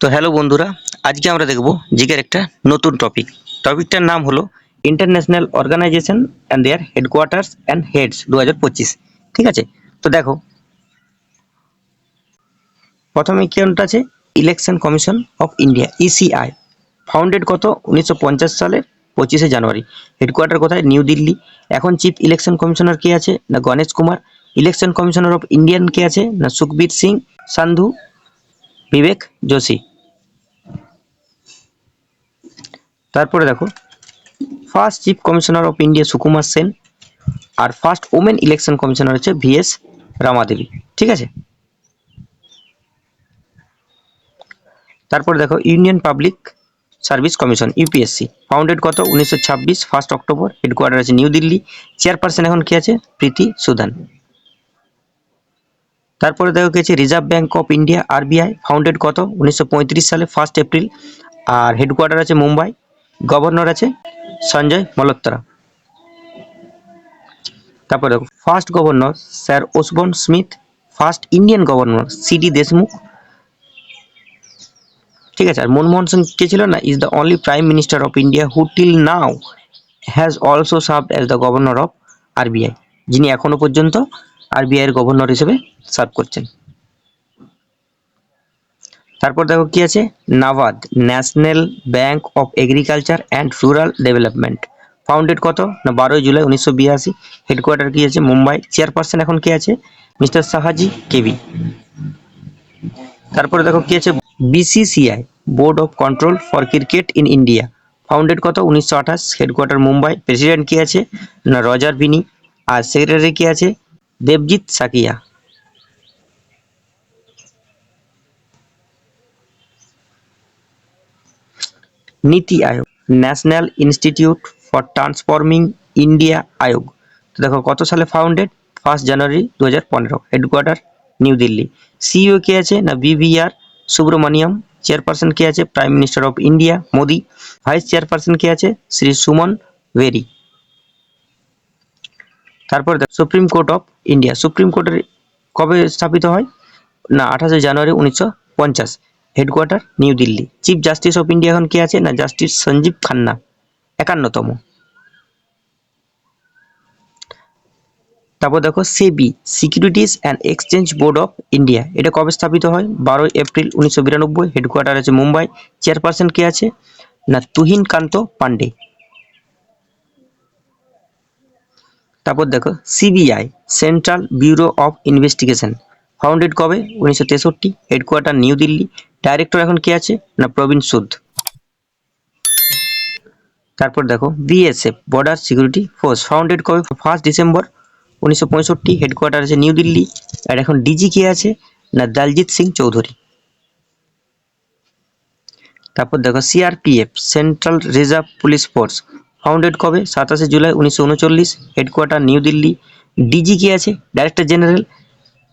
তো হ্যালো বন্ধুরা, আজকে আমরা দেখব জিকের একটা নতুন টপিক টপিকটার নাম হলো international organisation and their headquarters and heads দু হাজার পঁচিশ। ঠিক আছে? তো দেখো, প্রথমে কোনটা আছে? Election commission of India ECI founded কত? উনিশশো পঞ্চাশ সালের পঁচিশে জানুয়ারি। হেডকোয়ার্টার কোথায়? নিউ দিল্লি এখন চিফ ইলেকশন কমিশনার কে আছে? না Ganesh Kumar? Election commissioner of Indian কে আছে? না সুখবীর সিং, সান্ধু, বিবেক, যোশী। তারপরে দেখো first chief commissioner of India Sukumar Sen R first women election commissioner হচ্ছে ভিএস রামাদেবী, ঠিক আছে? তারপরে দেখো union public service commission UPSC founded কত? উনিশশো ছাব্বিশ ফার্স্ট অক্টোবর হেডকোয়ার্টার আছে নিউ দিল্লি চেয়ারপারসন এখন কি আছে? প্রীতি সুদান। তারপরে দেখো, কি আছে? Reserve bank of India RBI founded কত? উনিশশো পঁয়ত্রিশ সালে ফার্স্ট এপ্রিল আর হেডকোয়ার্টার আছে মুম্বাই গভর্নর আছে? সঞ্জয় মলহোত্রা তারপরে first governor sir Osborne Smith, first Indian governor CD Deshmukh. ঠিক আছে, আর মনমোহন সিং কে ছিল না? Is the only prime minister of India who till now has also served as the governor of RBI যিনি এখনও পর্যন্ত আরবিআই এর গভর্নর হিসেবে সার্ভ করছেন। তারপর দেখো কি আছে? NABARD, national bank of agriculture and rural development. Founded কত? না, বারোই জুলাই উনিশশো বিরাশি। হেডকোয়ার্টার কি আছে? মুম্বাই। চেয়ারপারসন এখন কে আছে? মিস্টার সাহাজি কেবি তারপরে দেখো কি আছে? BCCI, board of control for cricket in India. Founded কত? উনিশশো আঠাশ। হেডকোয়ার্টার মুম্বাই। প্রেসিডেন্ট কি আছে? না, রজার বিনি আর সেক্রেটারি কি আছে? Debjit Saikia. NITI Aayog national institute for transforming India Aayog. তো দেখো কত সালে ফাউন্ডেড ফার্স্ট জানুয়ারি দু হাজার পনেরো হেডকোয়ার্টার নিউ দিল্লি সিইও কে আছে না বিভিআর সুব্রমণিয়ম চেয়ারপারসন কে আছে? Prime minister of India Modi vice chairperson কে আছে? শ্রী সুমন ভেরি তারপর supreme court of India supreme কোর্টের কবে স্থাপিত হয়? না, আঠাশে জানুয়ারি উনিশশো পঞ্চাশ। Headquarter New Delhi chief justice of India এখন কে আছে? না জাস্টিস সঞ্জীব খান্না একান্নতম। তারপর দেখো SEBI securities and exchange board of India এটা কবে স্থাপিত হয়? বারোই এপ্রিল উনিশশো বিরানব্বই হেডকোয়ার্টার আছে মুম্বাই। চেয়ারপারসন কে আছে? না, তুহিন কান্ত পান্ডে। তারপর দেখো CBI central bureau of investigation founded কবে? উনিশশো তেষট্টি হেডকোয়ার্টার নিউ দিল্লি ডাইরেক্টর এখন কে আছে? না, প্রবীণ সুদ। তারপর দেখো BSF border security force founded কবে? ফার্স্ট ডিসেম্বর উনিশশো পঁয়ষট্টি হেডকোয়ার্টার আছে নিউ দিল্লি আর এখন ডিজি কে আছে? না দলজিৎ সিং চৌধুরী তারপর দেখো CRPF central reserve police force founded কবে? সাতাশে জুলাই উনিশশো উনচল্লিশ হেডকোয়ার্টার নিউ দিল্লি ডিজি কে আছে? ডাইরেক্টর জেনারেল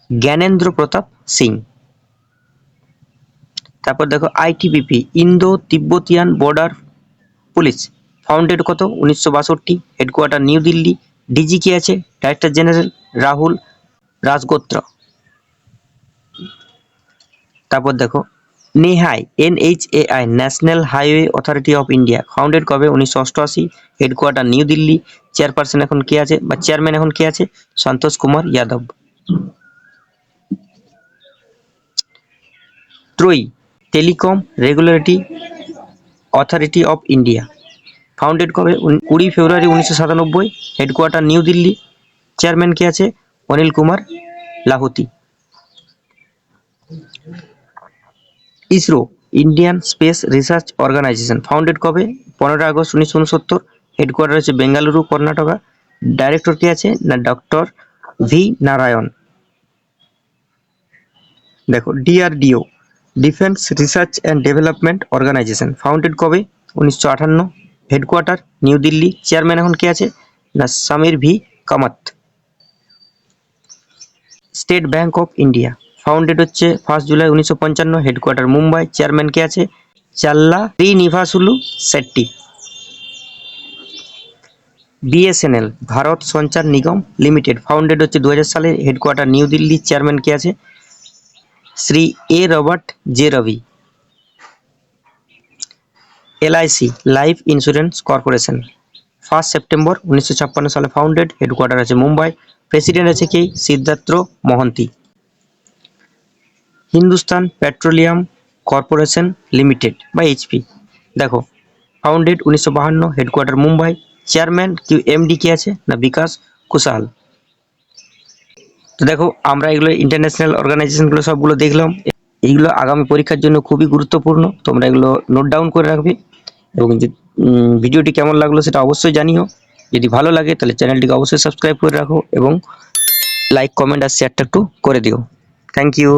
জ্ঞানেন্দ্র প্রতাপ সিং তারপর দেখো ITBP Indo Tibetan border police founded কত? উনিশশো বাষট্টি হেডকোয়ার্টার নিউ দিল্লি ডিজি কে আছে? ডাইরেক্টর জেনারেল রাহুল রাজগোত্র তারপর দেখো NHAI NHAI national highway authority of India founded কবে? উনিশশো অষ্টআশি হেডকোয়ার্টার নিউ দিল্লি চেয়ারপারসন এখন কে আছে? বা চেয়ারম্যান এখন কে আছে? Santosh Kumar Yadav. TRAI telecom regulatory authority of India. Founded কবে? কুড়ি ফেব্রুয়ারি উনিশশো সাতানব্বই। হেডকোয়ার্টার নিউ দিল্লি চেয়ারম্যান কে আছে? Anil Kumar Lahoti. ISRO Indian space research organisation founded কবে? পনেরো আগস্ট উনিশশো উনসত্তর। হেডকোয়ার্টার হচ্ছে বেঙ্গালুরু, কর্ণাটকা। ডাইরেক্টর কে আছে? না ডক্টর ভি নারায়ণ। দেখো DRDO defence research and development organisation, founded কবে? উনিশশো আটান্ন, হেডকোয়ার্টার, নিউ দিল্লি। চেয়ারম্যান এখন কে আছে? না, Samir V Kamat. State Bank of India, founded হচ্ছে ফার্স্ট জুলাই উনিশশো পঞ্চান্ন, হেডকোয়ার্টার, মুম্বাই। চেয়ারম্যান কে আছে? চাল্লা শ্রীনিভাসুলু শেট্টি। বিএসএনএল, ভারত সঞ্চার নিগম লিমিটেড, ফাউন্ডেড হচ্ছে দু সালে হেডকোয়ার্টার, নিউ দিল্লি। চেয়ারম্যান কে আছে? Shri A Robert J Ravi. LIC life insurance corporation. First September উনিশশো ছাপ্পান্ন সালে ফাউন্ডেড হেডকোয়ার্টার আছে মুম্বাই। প্রেসিডেন্ট আছে কি? Siddhartha Mohanty. Hindustan petroleum corporation limited বা এইচপি দেখো, ফাউন্ডেড উনিশশো বাহান্ন হেডকোয়ার্টার মুম্বাই। চেয়ারম্যান কি এমডি কে আছে না বিকাশ কুশাল? তো দেখো, আমরা এগুলো ইন্টারন্যাশনাল অর্গানাইজেশনগুলো সবগুলো দেখলাম। এইগুলো আগামী পরীক্ষার জন্য খুবই গুরুত্বপূর্ণ। তোমরা এগুলো নোট ডাউন করে রাখবে। এবং ভিডিওটি কেমন লাগল সেটা অবশ্যই জানিও। যদি ভালো লাগে, তাহলে চ্যানেলটিকে অবশ্যই সাবস্ক্রাইব করে রাখো এবং লাইক কমেন্ট আর শেয়ারটা একটু করে দিও। Thank you